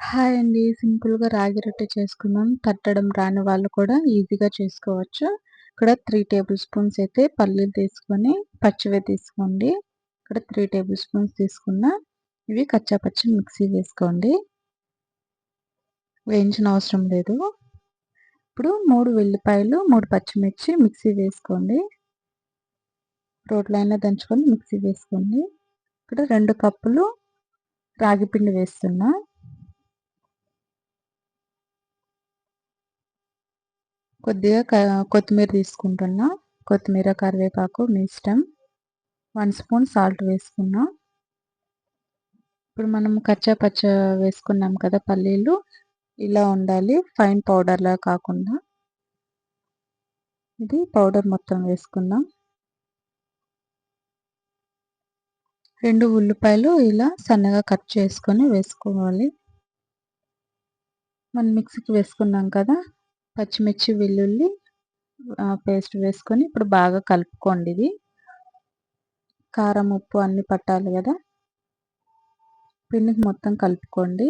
Hi అండి. సింపుల్‌గా రాగి రొట్టె చేసుకుందాం. తట్టడం రాని వాళ్ళు కూడా ఈజీగా చేసుకోవచ్చు. ఇక్కడ త్రీ టేబుల్ స్పూన్స్ అయితే పల్లీలు తీసుకొని, పచ్చివే తీసుకోండి. ఇక్కడ త్రీ టేబుల్ స్పూన్స్ తీసుకున్నా. ఇవి కచ్చా పచ్చి మిక్సీ వేసుకోండి. వేయించిన అవసరం లేదు. ఇప్పుడు మూడు వెల్లిపాయలు, మూడు పచ్చిమిర్చి మిక్సీ వేసుకోండి. రోట్లో అయినా దంచుకొని మిక్సీ వేసుకోండి. ఇక్కడ రెండు కప్పులు రాగి పిండి వేస్తున్నా. కొద్దిగా క కొత్తిమీర తీసుకుంటున్నా. కొత్తిమీర, కరివేపాకు మీ ఇష్టం. వన్ స్పూన్ సాల్ట్ వేసుకున్నా. ఇప్పుడు మనం కచ్చా పచ్చా వేసుకున్నాం కదా పల్లీలు ఇలా ఉండాలి. ఫైన్ పౌడర్‌లా కాకుండా. ఇది పౌడర్ మొత్తం వేసుకుందాం. రెండు ఉల్లిపాయలు ఇలా సన్నగా కట్ చేసుకొని వేసుకోవాలి. మనం మిక్సీకి వేసుకున్నాం కదా పచ్చిమిర్చి, వెల్లుల్లి పేస్ట్ వేసుకొని ఇప్పుడు బాగా కలుపుకోండి ఇది. కారం, ఉప్పు అన్నీ పట్టాలి కదా పిండికి మొత్తం కలుపుకోండి.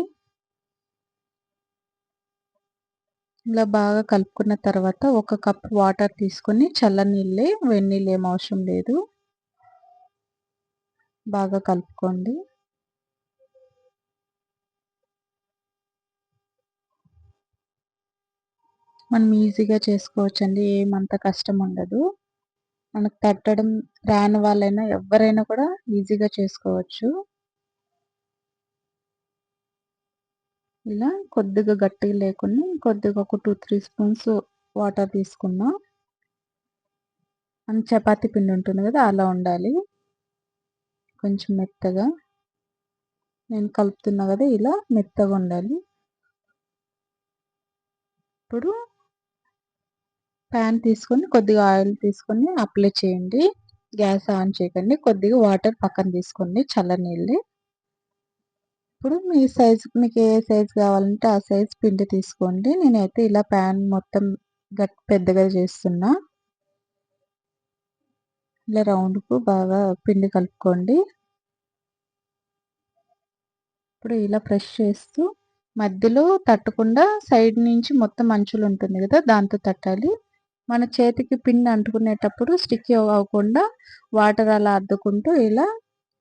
ఇలా బాగా కలుపుకున్న తర్వాత ఒక కప్ వాటర్ తీసుకొని చల్లనీళ్ళే వెన్నీళ్ళు ఏం అవసరం లేదు. బాగా కలుపుకోండి. మనం ఈజీగా చేసుకోవచ్చండి. ఏమంత కష్టం ఉండదు. మనకు తట్టడం రాని వాళ్ళైనా ఎవరైనా కూడా ఈజీగా చేసుకోవచ్చు. ఇలా కొద్దిగా గట్టిగా లేకుండా కొద్దిగా ఒక 2, 3 స్పూన్స్ వాటర్ తీసుకున్నాం మన చపాతి పిండి ఉంటుంది కదా! అలా ఉండాలి. కొంచెం మెత్తగా. నేను కలుపుతున్నా కదా! ఇలా మెత్తగా ఉండాలి. ఇప్పుడు పాన్ తీసుకొని కొద్దిగా ఆయిల్ తీసుకొని అప్లై చేయండి. గ్యాస్ ఆన్ చేయకండి. కొద్దిగా వాటర్ పక్కన తీసుకోండి చల్లనీళ్ళు ఇప్పుడు మీ సైజ్ మీకు ఏ సైజ్ కావాలంటే ఆ సైజ్ పిండి తీసుకోండి. నేనైతే ఇలా ప్యాన్ మొత్తం గట్ పెద్దగా చేస్తున్నా. ఇలా రౌండ్‌కు బాగా పిండి కలుపుకోండి. ఇప్పుడు ఇలా ప్రెస్ చేస్తూ మధ్యలో తట్టకుండా సైడ్ నుంచి మొత్తం అంచులు ఉంటుంది కదా! దాంతో తట్టాలి. మన చేతికి పిన్ అంటుకునేటప్పుడు స్టిక్ అవ్వకుండా వాటర్ అలా అద్దుకుంటూ ఇలా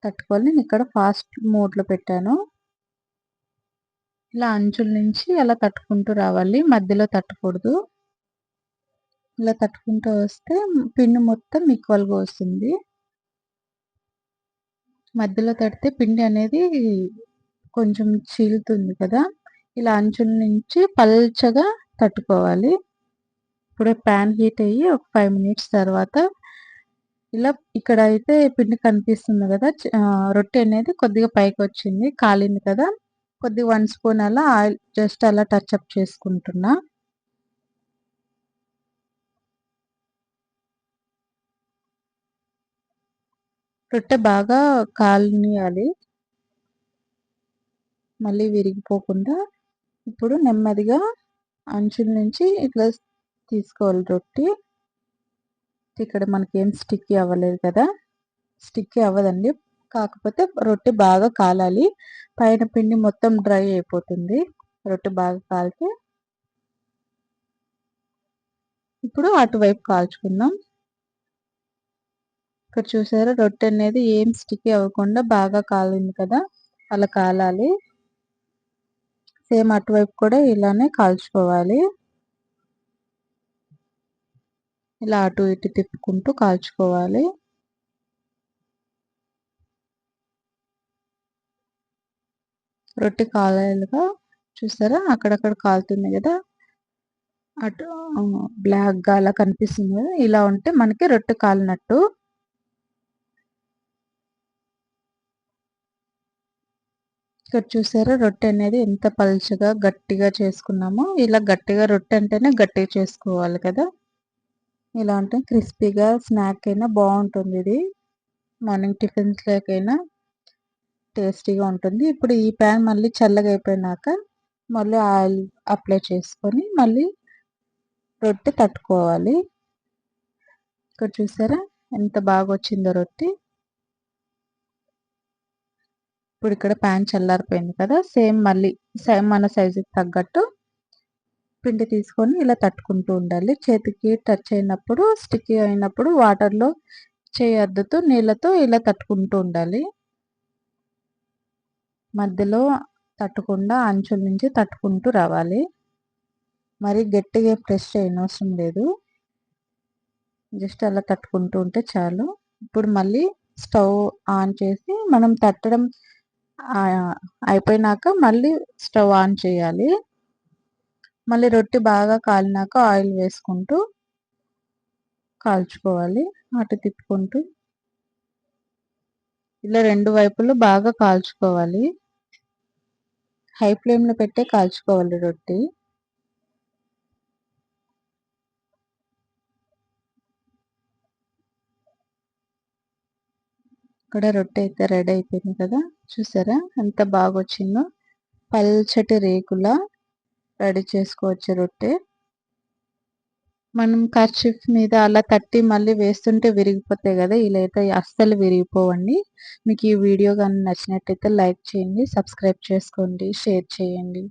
తట్టుకోవాలి. నేను ఇక్కడ ఫాస్ట్ మోడ్‌లో పెట్టాను. ఇలా అంచుల నుంచి అలా తట్టుకుంటూ రావాలి. మధ్యలో తట్టకూడదు. ఇలా తట్టుకుంటూ వస్తే పిండి మొత్తం ఈక్వల్‌గా వస్తుంది. మధ్యలో తడితే పిండి అనేది కొంచెం చీలుతుంది కదా! ఇలా అంచుల నుంచి పల్చగా తట్టుకోవాలి. ఇప్పుడు ప్యాన్ హీట్ అయ్యి ఒక ఫైవ్ మినిట్స్ తర్వాత ఇలా ఇక్కడ అయితే పిండి కనిపిస్తుంది కదా! రొట్టె అనేది కొద్దిగా పైకి వచ్చింది కాలింది కదా! కొద్దిగా వన్ స్పూన్ అలా ఆయిల్ జస్ట్ అలా టచ్ అప్ చేసుకుంటున్నా. రొట్టె బాగా కాలనియాలి. మళ్ళీ విరిగిపోకుండా. ఇప్పుడు నెమ్మదిగా అంచుల నుంచి ఇట్లా తీసుకోవాలి రొట్టి ఇక్కడ మనకేం స్టిక్కీ అవ్వలేదు కదా! స్టిక్కీ అవ్వదండి. కాకపోతే రొట్టె బాగా కాలాలి. పైన పిండి మొత్తం డ్రై అయిపోతుంది. రొట్టె బాగా కాలితే ఇప్పుడు అటువైపు కాల్చుకుందాం. ఇక్కడ చూసారా రొట్టె అనేది ఏం స్టిక్కీ అవ్వకుండా బాగా కాలింది కదా! అలా కాలాలి. సేమ్ అటువైపు కూడా ఇలానే కాల్చుకోవాలి. ఇలా అటు ఇటు తిప్పుకుంటూ కాల్చుకోవాలి. రొట్టె కాలేలుగా చూసారా అక్కడక్కడ కాలుతుంది కదా! అటు బ్లాక్‌గా అలా కనిపిస్తుంది కదా! ఇలా ఉంటే మనకి రొట్టె కాలినట్టు. ఇక్కడ చూసారా రొట్టె అనేది ఎంత పలుచగా గట్టిగా చేసుకున్నామో ఇలా గట్టిగా రొట్టె అంటేనే గట్టిగా చేసుకోవాలి కదా! ఇలా క్రిస్పీగా స్నాక్ అయినా బాగుంటుంది ఇది. మార్నింగ్ టిఫిన్స్‌లోకైనా టేస్టీగా ఉంటుంది. ఇప్పుడు ఈ పాన్ మళ్ళీ చల్లగా అయిపోయినాక మళ్ళీ ఆయిల్ అప్లై చేసుకొని మళ్ళీ రొట్టె తట్టుకోవాలి. ఇక్కడ చూసారా ఎంత బాగా వచ్చిందో రొట్టె. ఇప్పుడు ఇక్కడ ప్యాన్ చల్లారిపోయింది కదా సేమ్ మళ్ళీ సేమ్ మన సైజుకి తగ్గట్టు పిండి తీసుకొని ఇలా తట్టుకుంటూ ఉండాలి. చేతికి టచ్ అయినప్పుడు స్టిక్కీ అయినప్పుడు వాటర్లో చేయి అద్దుతూ నీళ్ళతో ఇలా తట్టుకుంటూ ఉండాలి. మధ్యలో తట్టకుండా అంచుల నుంచి తట్టుకుంటూ రావాలి. మరి గట్టిగా ప్రెస్ చేయనవసరం లేదు. జస్ట్ అలా తట్టుకుంటూ ఉంటే చాలు. ఇప్పుడు మళ్ళీ స్టవ్ ఆన్ చేసి మనం తట్టడం అయిపోయినాక మళ్ళీ స్టవ్ ఆన్ చేయాలి. మళ్ళీ రొట్టె బాగా కాలినాక ఆయిల్ వేసుకుంటూ కాల్చుకోవాలి. అటు తిప్పుకుంటూ ఇలా రెండు వైపులు బాగా కాల్చుకోవాలి. హై ఫ్లేమ్లో పెట్టే కాల్చుకోవాలి రొట్టె. ఇక్కడ రొట్టె అయితే రెడీ అయిపోయింది కదా. చూసారా? ఎంత బాగా వచ్చిందో పల్చటి రేకులా రెడీ చేసుకోవచ్చు రొట్టె. మనం కర్చిఫ్ మీద అలా తట్టి మళ్ళీ వేస్తుంటే విరిగిపోతాయి కదా ఇలా అయితే అస్సలు విరిగిపోవండి. మీకు ఈ వీడియో కానీ నచ్చినట్టయితే లైక్ చేయండి సబ్స్క్రైబ్ చేసుకోండి షేర్ చేయండి.